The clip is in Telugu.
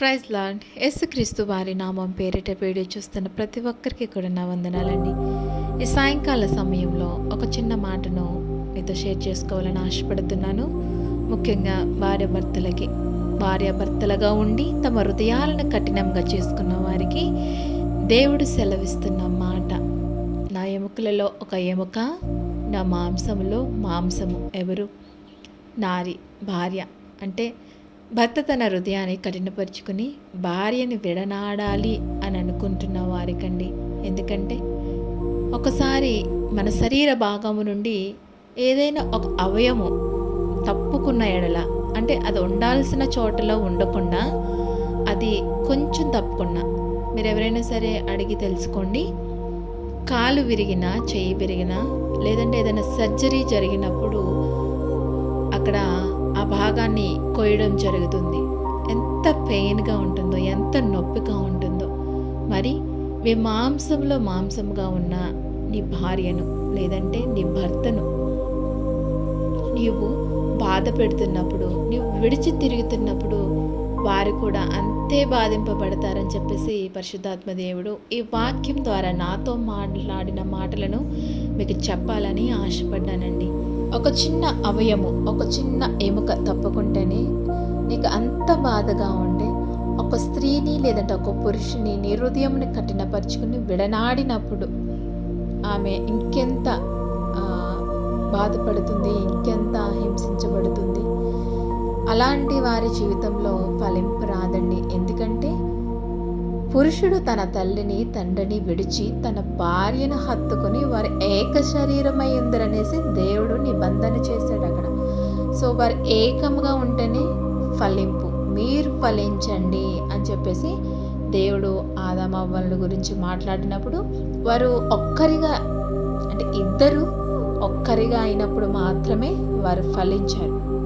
ప్రైజ్ లార్డ్ యేసుక్రీస్తు వారి నామం పేరిట వీడియో చూస్తున్న ప్రతి ఒక్కరికి కూడా నా వందనాలండి. ఈ సాయంకాల సమయంలో ఒక చిన్న మాటను మీతో షేర్ చేసుకోవాలని ఆశపడుతున్నాను. ముఖ్యంగా భార్యభర్తలకి భార్యాభర్తలుగా ఉండి తమ హృదయాలను కఠినంగా చేసుకున్న వారికి దేవుడు సెలవిస్తున్న మాట. నా ఎముకలలో ఒక ఎముక నా మాంసములో మాంసము ఎవరు? నారి భార్య అంటే భర్త తన హృదయాన్ని కఠినపరుచుకుని భార్యని విడనాడాలి అని అనుకుంటున్న వారికండి. ఎందుకంటే ఒకసారి మన శరీర భాగము నుండి ఏదైనా ఒక అవయము తప్పుకున్న ఎడల అంటే అది ఉండాల్సిన చోటలో ఉండకుండా అది కొంచెం తప్పుకున్నా మీరు ఎవరైనా సరే అడిగి తెలుసుకోండి. కాలు విరిగినా చెయ్యి విరిగినా లేదంటే ఏదైనా సర్జరీ జరిగినప్పుడు అక్కడ ఆ భాగాన్ని కొయ్యడం జరుగుతుంది. ఎంత పెయిన్గా ఉంటుందో ఎంత నొప్పిగా ఉంటుందో. మరి మీ మాంసంలో మాంసంగా ఉన్న నీ భార్యను లేదంటే నీ భర్తను నీవు బాధ పెడుతున్నప్పుడు నీవు విడిచి తిరుగుతున్నప్పుడు వారు కూడా అంతే బాధింపబడతారని చెప్పేసి పరిశుద్ధాత్మ దేవుడు ఈ వాక్యం ద్వారా నాతో మాట్లాడిన మాటలను మీకు చెప్పాలని ఆశపడ్డానండి. ఒక చిన్న అవయము ఒక చిన్న ఎముక తప్పుకుంటేనే నీకు అంత బాధగా ఉంటే ఒక స్త్రీని లేదంటే ఒక పురుషుని నీ హృదయంని కఠినపరుచుకుని విడనాడినప్పుడు ఆమె ఇంకెంత బాధపడుతుంది ఇంకెంత హింసించబడుతుంది. అలాంటి వారి జీవితంలో ఫలింపు రాదండి. ఎందుకు పురుషుడు తన తల్లిని తండ్రిని విడిచి తన భార్యను హత్తుకొని వారు ఏక శరీరమై ఉందరనేసి దేవుడు నిబంధన చేశాడు అక్కడ. సో వారు ఏకముగా ఉంటేనే ఫలింపు. మీరు ఫలించండి అని చెప్పేసి దేవుడు ఆదామవ్వల గురించి మాట్లాడినప్పుడు వారు ఒక్కరిగా అంటే ఇద్దరు ఒక్కరిగా అయినప్పుడు మాత్రమే వారు ఫలించారు.